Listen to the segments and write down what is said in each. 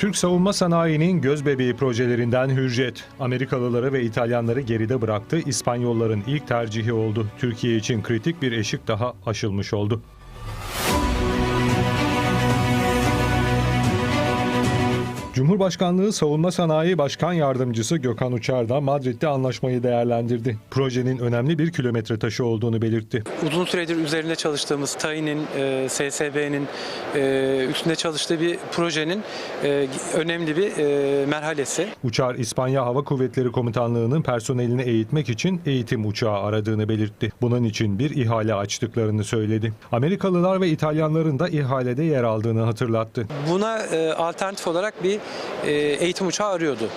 Türk savunma sanayinin gözbebeği projelerinden Hürjet, Amerikalıları ve İtalyanları geride bıraktı, İspanyolların ilk tercihi oldu. Türkiye için kritik bir eşik daha aşılmış oldu. Cumhurbaşkanlığı Savunma Sanayi Başkan Yardımcısı Gökhan Uçar da Madrid'de anlaşmayı değerlendirdi. Projenin önemli bir kilometre taşı olduğunu belirtti. Uzun süredir üzerinde çalıştığımız TAİ'nin, e, SSB'nin e, üstünde çalıştığı bir projenin e, önemli bir e, merhalesi. Uçar, İspanya Hava Kuvvetleri Komutanlığı'nın personelini eğitmek için eğitim uçağı aradığını belirtti. Bunun için bir ihale açtıklarını söyledi. Amerikalılar ve İtalyanların da ihalede yer aldığını hatırlattı. Buna e, alternatif olarak bir e, eğitim uçağı arıyordu.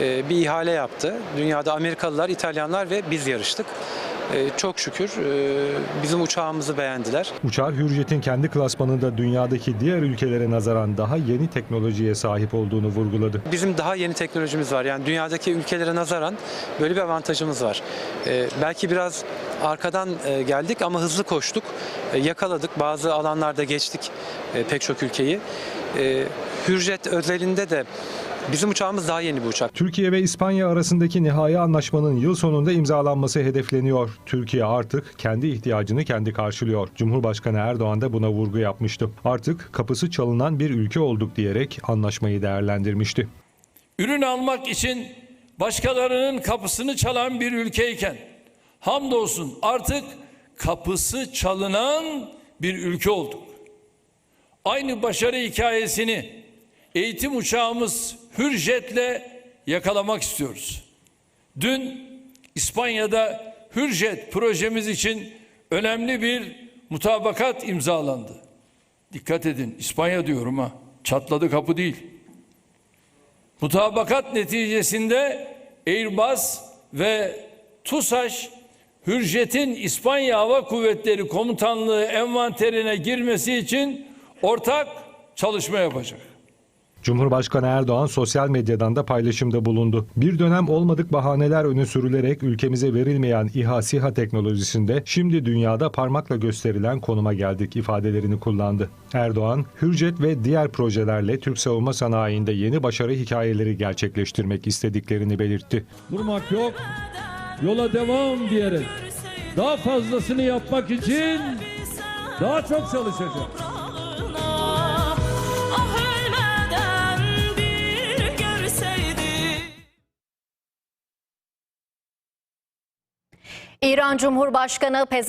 E, bir ihale yaptı. Dünyada Amerikalılar, İtalyanlar ve biz yarıştık. E, çok şükür e, bizim uçağımızı beğendiler. Uçar, Hürjet'in kendi klasmanında dünyadaki diğer ülkelere nazaran daha yeni teknolojiye sahip olduğunu vurguladı. Bizim daha yeni teknolojimiz var. Yani dünyadaki ülkelere nazaran böyle bir avantajımız var. Ee, belki biraz arkadan e, geldik ama hızlı koştuk. E, yakaladık. Bazı alanlarda geçtik e, pek çok ülkeyi. Hürjet özelinde de bizim uçağımız daha yeni bir uçak. Türkiye ve İspanya arasındaki nihai anlaşmanın yıl sonunda imzalanması hedefleniyor. Türkiye artık kendi ihtiyacını kendi karşılıyor. Cumhurbaşkanı Erdoğan da buna vurgu yapmıştı. Artık kapısı çalınan bir ülke olduk diyerek anlaşmayı değerlendirmişti. ürün almak için başkalarının kapısını çalan bir ülkeyken hamdolsun artık kapısı çalınan bir ülke olduk. Aynı başarı hikayesini eğitim uçağımız Hürjet'le yakalamak istiyoruz. Dün İspanya'da Hürjet projemiz için önemli bir mutabakat imzalandı. Dikkat edin İspanya diyorum ha çatladı kapı değil. Mutabakat neticesinde Airbus ve TUSAŞ Hürjet'in İspanya Hava Kuvvetleri Komutanlığı envanterine girmesi için ortak çalışma yapacak. Cumhurbaşkanı Erdoğan sosyal medyadan da paylaşımda bulundu. Bir dönem olmadık bahaneler öne sürülerek ülkemize verilmeyen İHA SİHA teknolojisinde şimdi dünyada parmakla gösterilen konuma geldik ifadelerini kullandı. Erdoğan, Hürjet ve diğer projelerle Türk savunma sanayinde yeni başarı hikayeleri gerçekleştirmek istediklerini belirtti. durmak yok. Yola devam diyerek daha fazlasını yapmak için daha çok çalışacak. Ah ölmeden bir görseydi İran Cumhurbaşkanı Pez